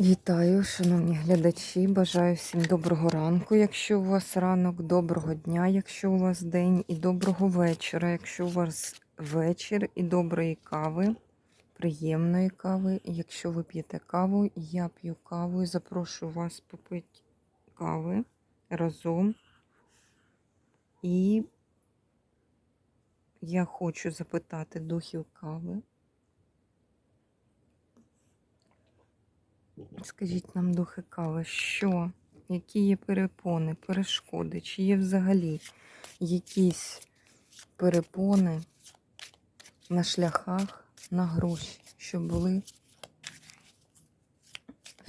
Вітаю, шановні глядачі. Бажаю всім доброго ранку, якщо у вас ранок, доброго дня, якщо у вас день, і доброго вечора, якщо у вас вечір, і доброї кави, приємної кави. Якщо ви п'єте каву, я п'ю каву і запрошую вас попити кави разом. І я хочу запитати духів кави. Скажіть нам, духи кави, що, які є перепони, перешкоди, чи є взагалі якісь перепони на шляхах, на гроші, щоб були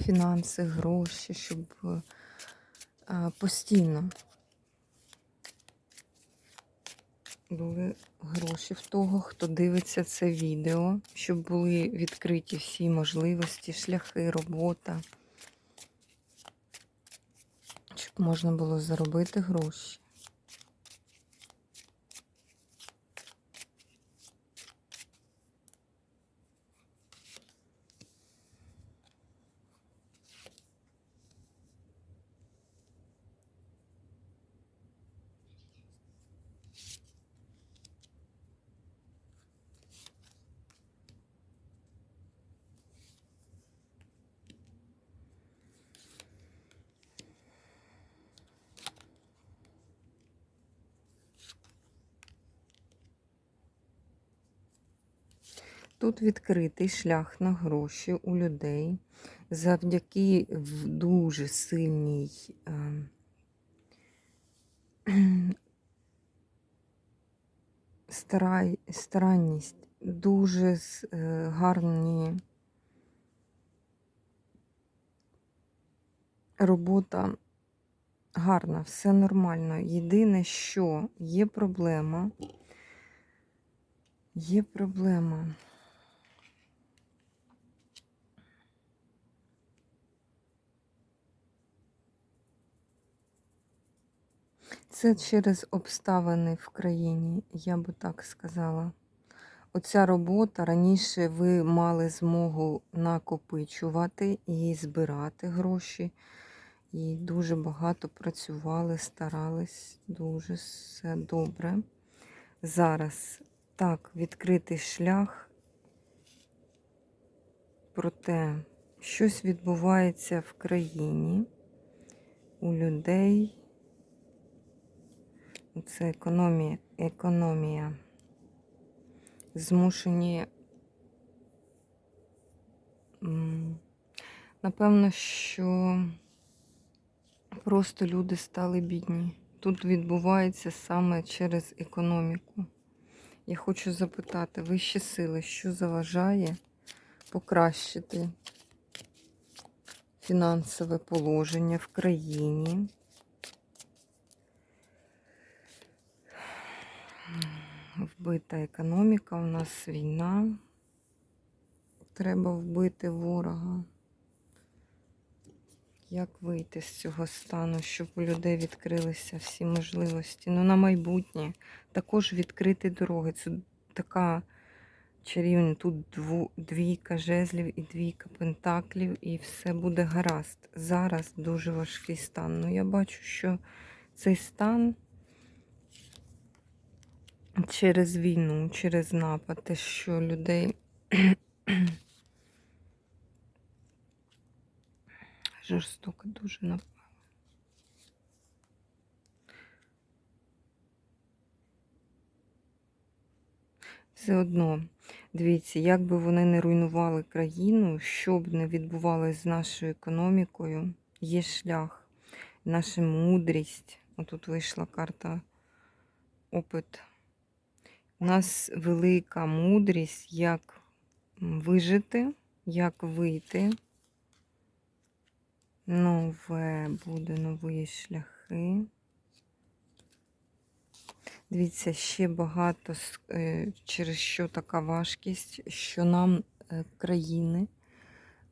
фінанси, гроші, щоб постійно були гроші в того, хто дивиться це відео, щоб були відкриті всі можливості, шляхи, робота, щоб можна було заробити гроші. Тут відкритий шлях на гроші у людей завдяки дуже сильній е, старай, старанність, дуже е, гарні робота гарна, все нормально. Єдине, що є проблема, є проблема. Це через обставини в країні, я би так сказала. Оця робота раніше ви мали змогу накопичувати і збирати гроші. І дуже багато працювали, старались, дуже все добре. Зараз так, відкритий шлях, проте щось відбувається в країні, у людей. Це економія, економія. Змушені, напевно, що просто люди стали бідні. Тут відбувається саме через економіку. Я хочу запитати, вищі сили, що заважає покращити фінансове положення в країні? Вбита економіка, у нас війна. Треба вбити ворога. Як вийти з цього стану, щоб у людей відкрилися всі можливості? Ну, на майбутнє також відкрити дороги. Це така чарівна. Тут двійка жезлів і двійка пентаклів, і все буде гаразд. Зараз дуже важкий стан. Ну, я бачу, що цей стан через війну, через напад, що людей жорстоко дуже напали. Все одно, дивіться, як би вони не руйнували країну, що б не відбувалося з нашою економікою, є шлях, наша мудрість. Отут вийшла карта опит. У нас велика мудрість, як вижити, як вийти. Нове буде нові шляхи. Дивіться, ще багато е, через що така важкість, що нам е, країни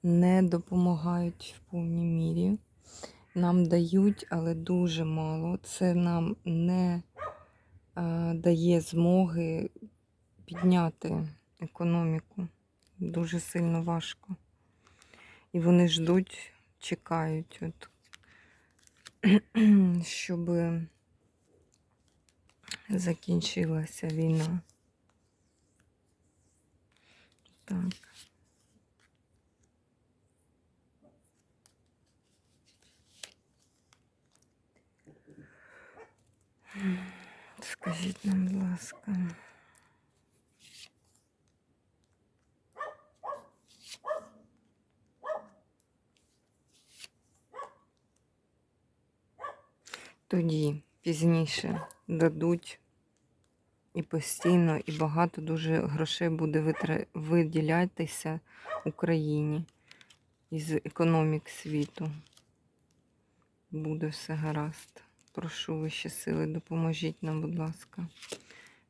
не допомагають в повній мірі. Нам дають, але дуже мало. Це нам не дає змоги підняти економіку. Дуже сильно важко. І вони ждуть, чекають, от, щоб закінчилася війна. Так. Скажіть нам, будь ласка. Тоді пізніше дадуть і постійно, і багато дуже грошей буде виділятися Україні із економік світу. Буде все гаразд. Прошу вищі сили, допоможіть нам, будь ласка.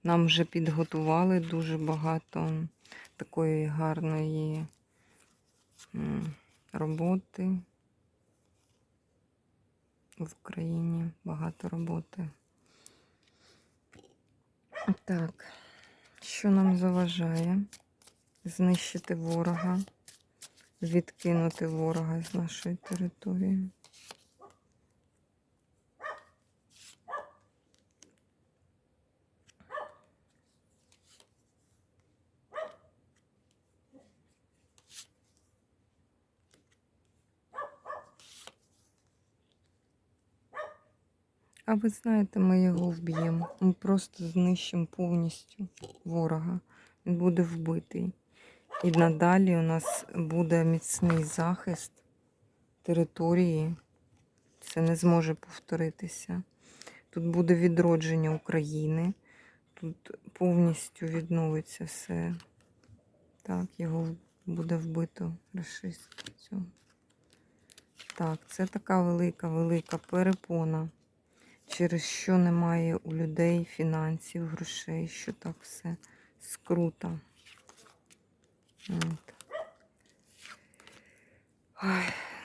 Нам вже підготували дуже багато такої гарної роботи в Україні. Багато роботи. Так, що нам заважає? Знищити ворога, відкинути ворога з нашої території. А ви знаєте, ми його вб'ємо. Ми просто знищимо повністю ворога. Він буде вбитий. І надалі у нас буде міцний захист території. Це не зможе повторитися. Тут буде відродження України. Тут повністю відновиться все. Так, його буде вбито. Цього. Так, це така велика, велика перепона через що немає у людей фінансів, грошей, що так все скруто. От. Ой,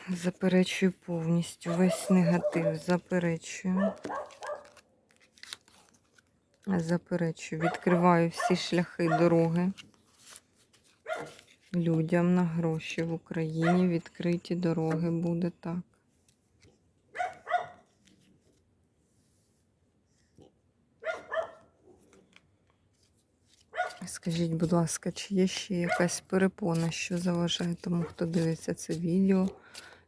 заперечую повністю весь негатив, заперечую. Заперечую, відкриваю всі шляхи дороги людям на гроші в Україні. Відкриті дороги буде так. Скажіть, будь ласка, чи є ще якась перепона, що заважає тому, хто дивиться це відео,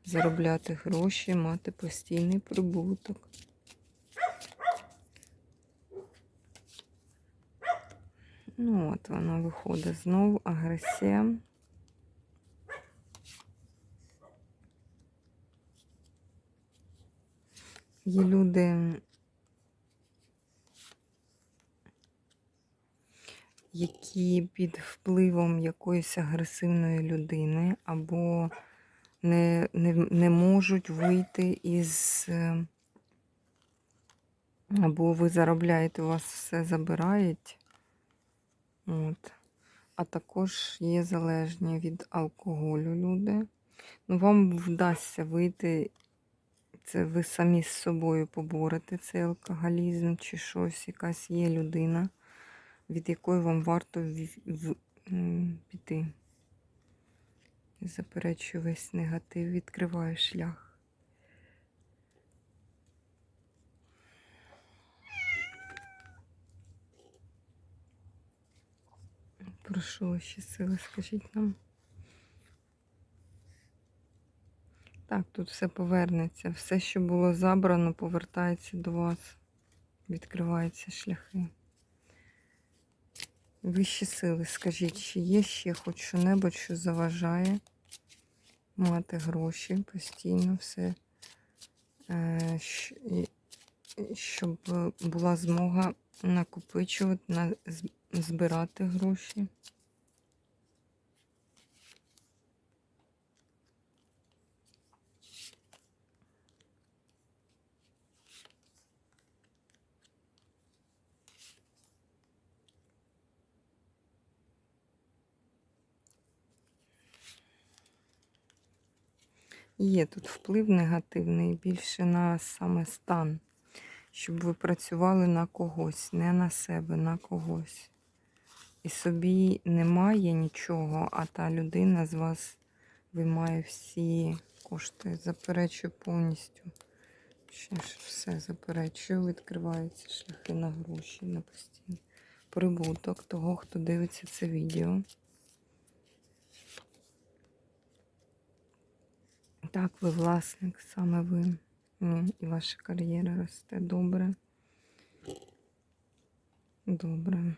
заробляти гроші, мати постійний прибуток? Ну, от вона виходить знову, агресія. Є люди, які під впливом якоїсь агресивної людини або не, не, не можуть вийти із. е, Або ви заробляєте, у вас все забирають. От. А також є залежні від алкоголю люди. Ну, вам вдасться вийти, це ви самі з собою поборете цей алкоголізм чи щось, якась є людина від якої вам варто в, в, піти. Заперечую весь негатив, відкриваю шлях. Прошу ваші сили, скажіть нам. Так, тут все повернеться. Все, що було забрано, повертається до вас. Відкриваються шляхи. Вищі сили, скажіть, чи є ще хоч що-небудь, що заважає мати гроші постійно, все, е, щоб була змога накопичувати, збирати гроші? Є тут вплив негативний більше на саме стан, щоб ви працювали на когось, не на себе, на когось. І собі немає нічого, а та людина з вас виймає всі кошти. Заперечую повністю. Ще ж все заперечую, відкриваються шляхи на гроші на постійний прибуток того, хто дивиться це відео. Так, ви власник, саме ви. І ваша кар'єра росте добре. Добре.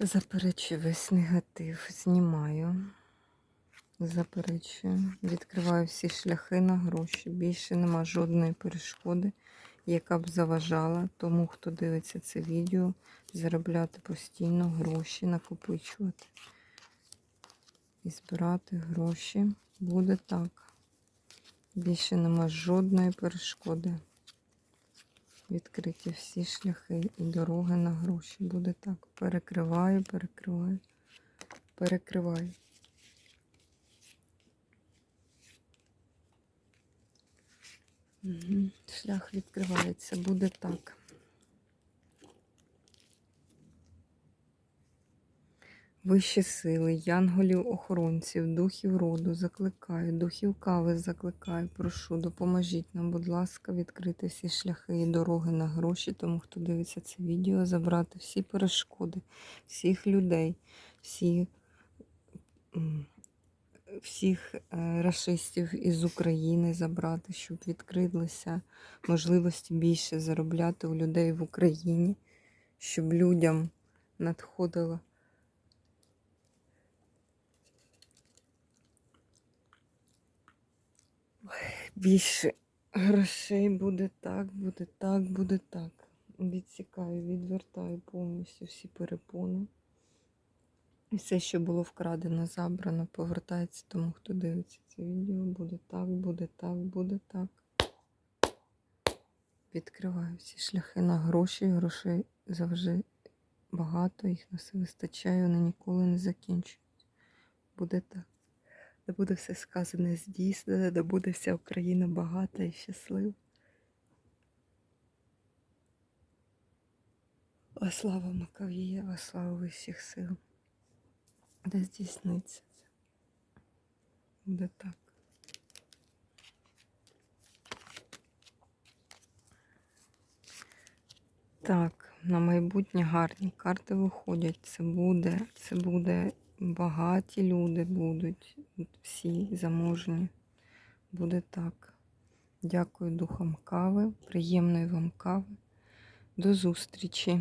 Заперечую весь негатив, знімаю. Заперечую. Відкриваю всі шляхи на гроші. Більше нема жодної перешкоди, яка б заважала тому, хто дивиться це відео, заробляти постійно гроші, накопичувати і збирати гроші. Буде так. Більше нема жодної перешкоди. Відкриті всі шляхи і дороги на гроші. Буде так. Перекриваю, перекриваю, перекриваю. Угу. Шлях відкривається. Буде так. Вищі сили, янголів, охоронців, духів роду закликаю, духів кави закликаю, прошу, допоможіть нам, будь ласка, відкрити всі шляхи і дороги на гроші, тому хто дивиться це відео, забрати всі перешкоди, всіх людей, всі, всіх е, рашистів із України забрати, щоб відкрилися можливості більше заробляти у людей в Україні, щоб людям надходило. більше грошей буде так, буде так, буде так. Відсікаю, відвертаю повністю всі перепони. І все, що було вкрадено, забрано, повертається тому, хто дивиться це відео. Буде так, буде так, буде так. Відкриваю всі шляхи на гроші. Грошей завжди багато, їх на все вистачає, вони ніколи не закінчують. Буде так. де буде все сказане здійснене, де буде вся Україна багата і щаслива. О, слава Маковієва, слава вищих сил. Де здійсниться це. Буде так. Так, на майбутнє гарні карти виходять. Це буде, це буде багаті люди будуть, всі заможні. Буде так. Дякую духам кави, приємної вам кави. До зустрічі!